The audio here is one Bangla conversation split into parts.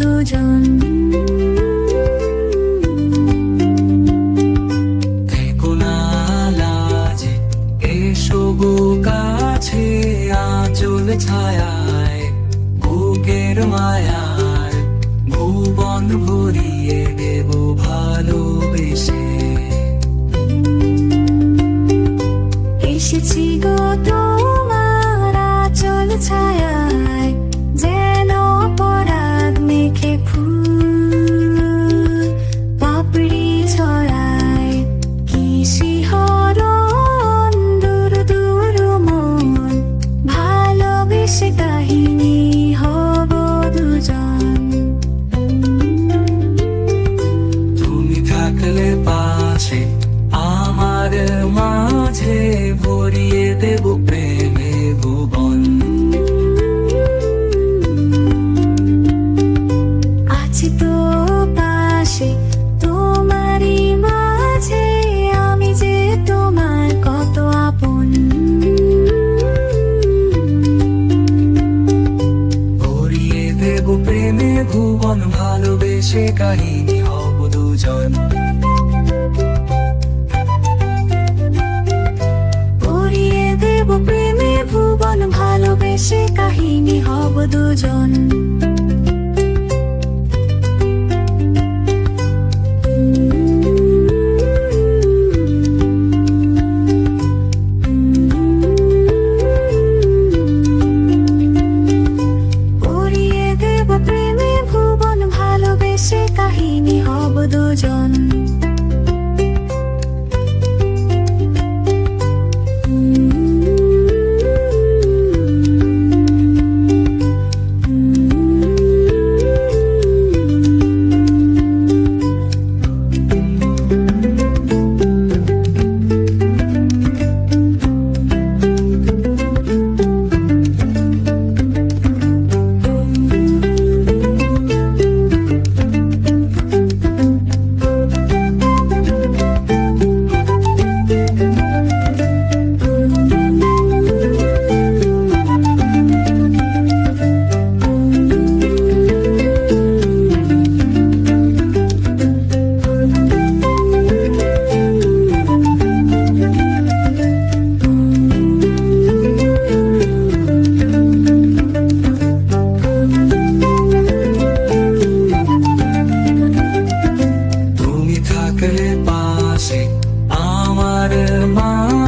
দুজন। এসো গো কাছে আচল ছায়ায় বুকের মায়ার ভুবন ভরিয়ে দেব ভালোবেসে। দুজন ভালোবেসে কাহিনী হব দুজন। দেব প্রেমে ভুবন ভালোবেসে কাহিনী হব দুজন। yo no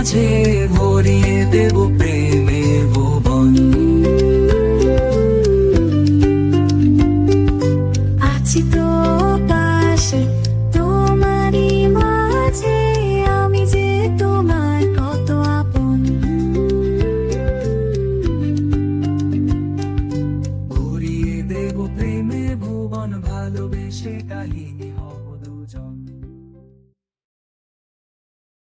মাঝে ভরিয়ে দেব প্রেমে ভুবন আছি তো তোমারই মাঝে আমি যে তোমার কত ভুবন ভালোবেসে কাহিনী